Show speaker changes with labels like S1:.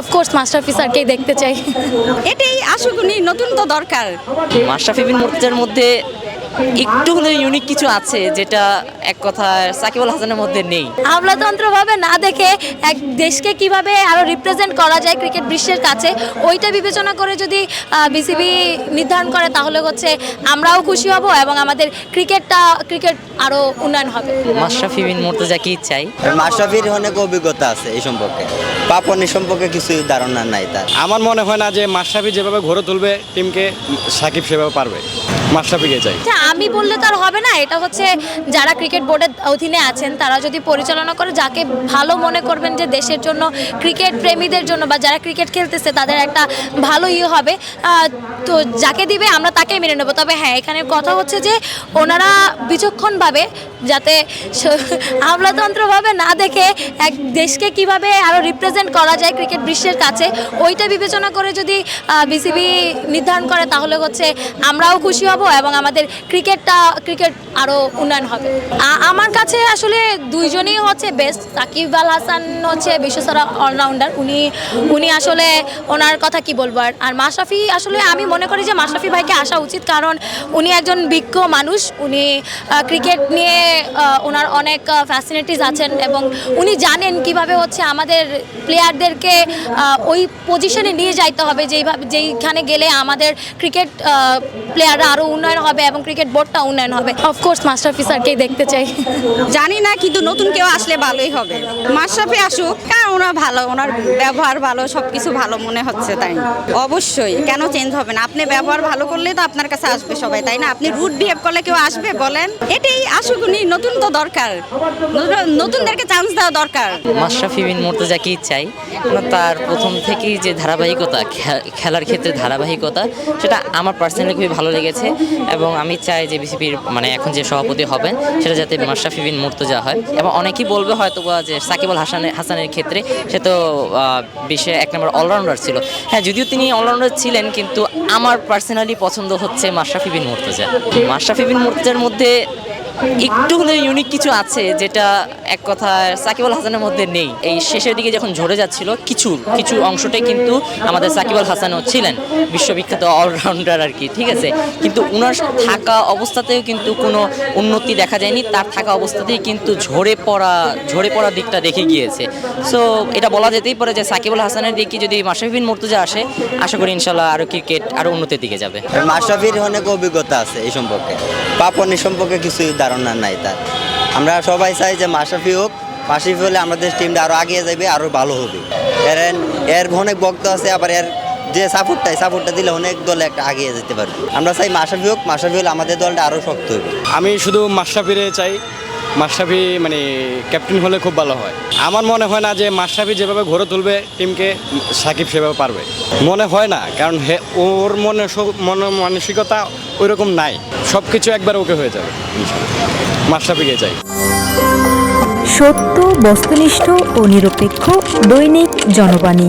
S1: Of course Mashrafe স্যারকেই দেখতে চাই।
S2: এটাই আসুক উনি নতুন তো দরকার।
S3: মাস্টারফি বিন মুর্তজার মধ্যে একটু হলেও ইউনিক কিছু আছে যেটা এক কথা সাকিব আল হাসানের মধ্যে নেই।
S1: আমলাতন্ত্রভাবে না দেখে এক দেশকে কীভাবে আরও রিপ্রেজেন্ট করা যায় ক্রিকেট বিশ্বের কাছে ওইটা বিবেচনা করে যদি বিসিবি নির্ধারণ করে তাহলে হচ্ছে আমরাও খুশি হব এবং আমাদের ক্রিকেটটা ক্রিকেট আরও উন্নয়ন হবে।
S3: মাশরাফি বিন মুর্তজাকেই চাই?
S4: মাশরাফির অনেক অভিজ্ঞতা আছে এই সম্পর্কে। পাপনের সম্পর্কে কিছু ধারণা নাই তার।
S5: আমার মনে হয় না যে মাশরাফি যেভাবে ঘরে তুলবে টিমকে সাকিব সেভাবে পারবে। মাশরাফিকে চাই।
S1: আচ্ছা আমি বললে তো আর হবে না, এটা হচ্ছে যারা ক্রিকেট বোর্ডের অধীনে আছেন, তারা যদি পরিচালনা করে, যাকে ভালো মনে করবেন যে দেশের জন্য ক্রিকেট প্রেমীদের জন্য বা যারা ক্রিকেট খেলতেছে, তাদের একটা ভালো ইয়ে হবে। তো যাকে দিবে, আমরা তাকে মেনে নেব। তবে হ্যাঁ এখানে কথা হচ্ছে যে, ওনারা বিচক্ষণভাবে যাতে আমলাতন্ত্রভাবে না দেখে এক দেশকে কীভাবে আরও রিপ্রেজেন্ট করা যায় ক্রিকেট বিশ্বের কাছে, ওইটা বিবেচনা করে যদি বিসিবি নির্ধারণ করে, তাহলে হচ্ছে আমরাও খুশি হব এবং আমাদের ক্রিকেটটা ক্রিকেট আরও উন্নয়ন হবে। আমার কাছে আসলে দুইজনই হচ্ছে বেস্ট সাকিব আল হাসান হচ্ছে বিশ্বসেরা অলরাউন্ডার উনি উনি আসলে ওনার কথা কি বলব? আর মাশরাফি আসলে আমি মনে করি যে মাশরাফি ভাইকে আসা উচিত, কারণ উনি একজন বিজ্ঞ মানুষ। উনি ক্রিকেট নিয়ে ওনার অনেক ফ্যাসিলিটিস আছেন এবং উনি জানেন কীভাবে হচ্ছে আমাদের প্লেয়ারদেরকে ওই পজিশনে নিয়ে যাইতে হবে যেইভাবে যেইখানে গেলে আমাদের ক্রিকেট প্লেয়াররা আরও উন্নয়ন হবে এবং ক্রিকেট বোর্ডটা উন্নয়ন হবে। অফকোর্স মাস্টারফি স্যারকেই দেখতে চাই।
S2: জানি না কিন্তু নতুন কেউ আসলে ভালোই হবে। মাশরাফি আসুক কারণ ওনার ভালো ওনার ব্যবহার ভালো সব কিছু ভালো মনে হচ্ছে তাই অবশ্যই কেন চেঞ্জ হবে না? আপনি ব্যবহার ভালো করলে তো আপনার কাছে আসবে সবাই তাই না? আপনি রুট বিহেভ করলে কেউ আসবে বলেন? এটাই আসুক উনি নতুন তো দরকার। নতুনদেরকে চান্স দেওয়া দরকার।
S3: মাশরাফি বিন মুর্তজাকেই চাই? তার প্রথম থেকেই যে ধারাবাহিকতা খেলার ক্ষেত্রে ধারাবাহিকতা, সেটা আমার পার্সোনালি খুবই ভালো লেগেছে এবং আমি চাই যে বিসিপির মানে এখন যে সভাপতি হবেন, সেটা যাতে মাশরাফি বিন মুর্তজা হয়। এবং অনেকেই বলবে হয়তো যে সাকিব আল হাসানের হাসানের ক্ষেত্রে সে তো বিশ্বে এক নম্বর অলরাউন্ডার ছিল। হ্যাঁ যদিও তিনি অলরাউন্ডার ছিলেন, কিন্তু আমার পার্সোনালি পছন্দ হচ্ছে মাশরাফি বিন মুর্তজা। মাশরাফি বিন মুর্তজার মধ্যে একটু হলেও ইউনিক কিছু আছে যেটা এক কথা সাকিব আল হাসানের মধ্যে নেই। এই শেষের দিকে যখন ঝরে যাচ্ছিল, কিছু কিছু অংশটাই কিন্তু আমাদের সাকিব আল হাসানও ছিলেন, বিশ্ববিখ্যাত অলরাউন্ডার আর কি, ঠিক আছে? কিন্তু উনার থাকা অবস্থাতেও কিন্তু কোনো উন্নতি দেখা যায়নি, তার থাকা অবস্থাতেই কিন্তু ঝরে পড়া ঝরে পড়া দিকটা দেখে গিয়েছে। সো এটা বলা যেতেই পারে যে সাকিব আল হাসানের দিকে যদি মাশরাফিন মুর্তজা আসে, আশা করি ইনশাল্লাহ আরও ক্রিকেট আরও উন্নতির দিকে যাবে।
S4: মাশরাফির অনেক অভিজ্ঞতা আছে এই সম্পর্কে। পাপনের সম্পর্কে কিছু ধারণা নাই তার। আমরা সবাই চাই যে মাশরাফি হোক, মাশরাফি হলে আমাদের টিমটা আরও আগিয়ে যাবে আরও ভালো হবে। এর এর অনেক বক্ত আছে, আবার এর যে সাপোর্টটা সাপোর্টটা দিলে অনেক দল একটা আগিয়ে যেতে পারবে। আমরা চাই মাশরাফি হোক, মাশরাফি হলে আমাদের দলটা আরও শক্ত হবে।
S5: আমি শুধু মাশরাফিরে চাই মাশরাফি মানে ক্যাপ্টেন হলে খুব ভালো হয়। আমার মনে হয় না যে মাশরাফি যেভাবে ঘরে তুলবে টিমকে সাকিব সেভাবে পারবে। মনে হয় না, কারণ হে, ওর মনে মন, মানসিকতা ওই রকম নাই। সব কিছু একবার ওকে হয়ে যাবে। মাশরাফিকে চাই
S6: সত্য, বস্তুনিষ্ঠ ও নিরপেক্ষ দৈনিক জনবাণী।